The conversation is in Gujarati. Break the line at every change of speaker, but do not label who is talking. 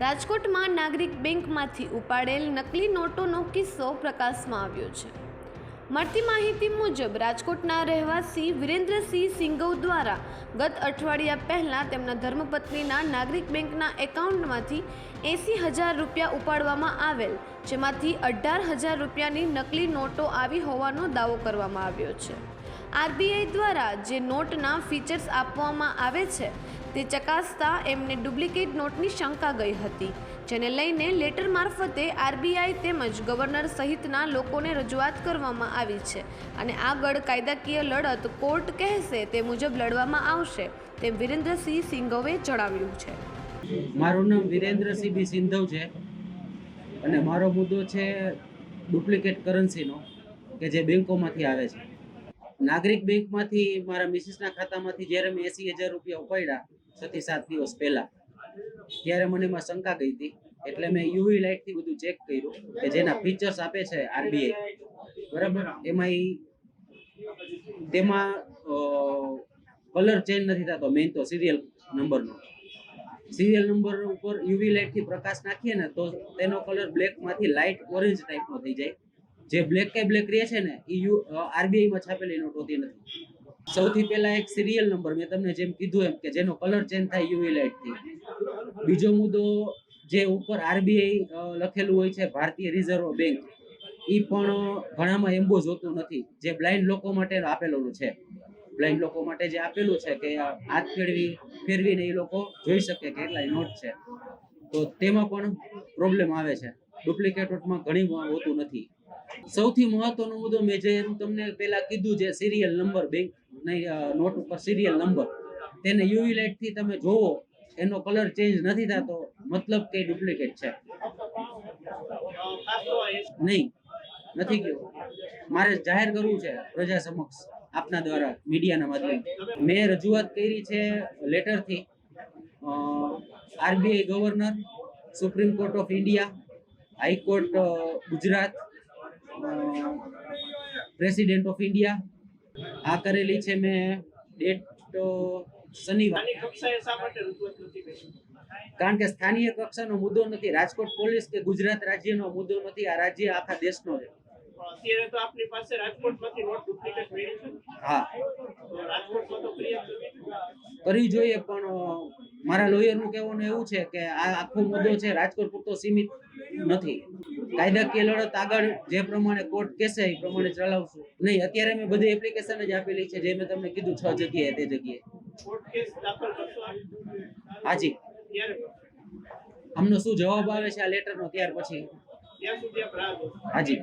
રાજકોટમાં નાગરિક બેંકમાંથી ઉપાડેલ નકલી નોટોનો કિસ્સો પ્રકાશમાં આવ્યો છે. મળતી માહિતી મુજબ, રાજકોટના રહેવાસી વિરેન્દ્રસિંહ સિંગવ દ્વારા ગત અઠવાડિયા પહેલાં તેમના ધર્મપત્નીના નાગરિક બેંકના એકાઉન્ટમાંથી એંસી હજાર રૂપિયા ઉપાડવામાં આવેલ, જેમાંથી અઢાર હજાર રૂપિયાની નકલી નોટો આવી હોવાનો દાવો કરવામાં આવ્યો છે. આરબીઆઈ દ્વારા જે નોટના ફીચર્સ આપવામાં આવે છે, તે ચકાસતા એમને ડુપ્લિકેટ નોટની શંકા ગઈ હતી, જેને લઈને લેટર મારફતે આરબીઆઈ તેમજ ગવર્નર સહિતના લોકોને રજૂઆત કરવામાં આવી છે અને આગળ કાયદાકીય લડત કોર્ટ કહેશે તે મુજબ લડવામાં આવશે, તેમ વિરેન્દ્રસિંહ સિંઘવે જણાવ્યું છે.
મારું નામ વિરેન્દ્રસિંહ બી સિંધવ છે અને મારો મુદ્દો છે ડુપ્લિકેટ કરન્સીનો, કે જે બેંકોમાંથી આવે છે. નાગરિક બેંકમાંથી મારા મિસિસના ખાતામાંથી જ્યારે મેં એસી હજાર રૂપિયા ઉપાડ્યા છથી સાત દિવસ પહેલા, ત્યારે મને એમાં શંકા ગઈ હતી. એટલે મેં યુવી લાઇટથી બધું ચેક કર્યું કે જેના ફીચર્સ આપે છે આરબીઆઈ. બરાબર? એમાં એ તેમાં કલર ચેન્જ નથી થતો મેઇન તો સિરિયલ નંબરનો સિરિયલ નંબર ઉપર યુવી લાઇટથી પ્રકાશ નાખીએ ને તો તેનો કલર બ્લેકમાંથી લાઇટ ઓરેન્જ ટાઈપનો થઈ જાય. જે બ્લેક કે બ્લેક રહે છે ને, એ યુ આરબીઆઈ છાપેલી નોટ હોતી નથી. સૌથી પહેલા એક સિરિયલ નંબર મેં તમને જેમ કીધું એમ કે જેનો કલર ચેન્જ થાય યુવી લાઇટથી બીજો મુદ્દો જે ઉપર આરબીઆઈ લખેલું હોય છે ભારતીય રિઝર્વ બેંક એ પણ ઘણામાં એમ્બોઝ હોતું નથી. જે બ્લાઇન્ડ લોકો માટે આપેલું છે. બ્લાઇન્ડ લોકો માટે જે આપેલું છે કે હાથ ફેરવી, ફેરવીને એ લોકો જોઈ શકે કે એટલા નોટ છે. તો તેમાં પણ પ્રોબ્લેમ આવે છે. ડુપ્લિકેટ નોટમાં ઘણી હોતું નથી. સૌથી મહત્વનો મુદ્દો મેં જે તમને પહેલા કીધું છે સિરિયલ નંબર બેંક નોટ ઉપર સિરિયલ નંબર તેને યુવી લાઇટથી તમે જોવો, એનો કલર ચેન્જ નથી થતો, મતલબ કે ડુપ્લિકેટ છે. નહીં, નથી કેવું મારે જાહેર કરવું છે પ્રજા સમક્ષ આપના દ્વારા, મીડિયાના માધ્યમથી. મેં રજૂઆત કરી છે લેટરથી RBI governor Supreme Court of India high court Gujarat president of India આ કરેલી છે મેં ડેટ શનિવાર. કારણ કે સ્થાનીય કક્ષાનો મુદ્દો નથી રાજકોટ પોલીસ કે ગુજરાત રાજ્યનો મુદ્દો નથી આ રાજ્ય આખા દેશનો છે.
અત્યારે તો આપની પાસે રાજકોટમાંથી નોટ ડુપ્લિકેટ મળી છે.
હા.
રાજકોટમાં તો કરવી
જોઈએ પણ મારા લોયરનું કહેવાનું એવું છે કે આ આખો મુદ્દો છે રાજકોટ પૂરતો સીમિત નથી. કાયદાકીય લડત આગળ જે પ્રમાણે કોર્ટ કહેશે, એ પ્રમાણે ચલાવશું. નહીં, અત્યારે મેં બધી એપ્લિકેશન જ આપેલી છે, જે મેં તમને કીધું, છ જગ્યાએ, તે જગ્યાએ? હાજી. અમને શું જવાબ આવે છે આ લેટરનો ત્યાર પછી. હાજી.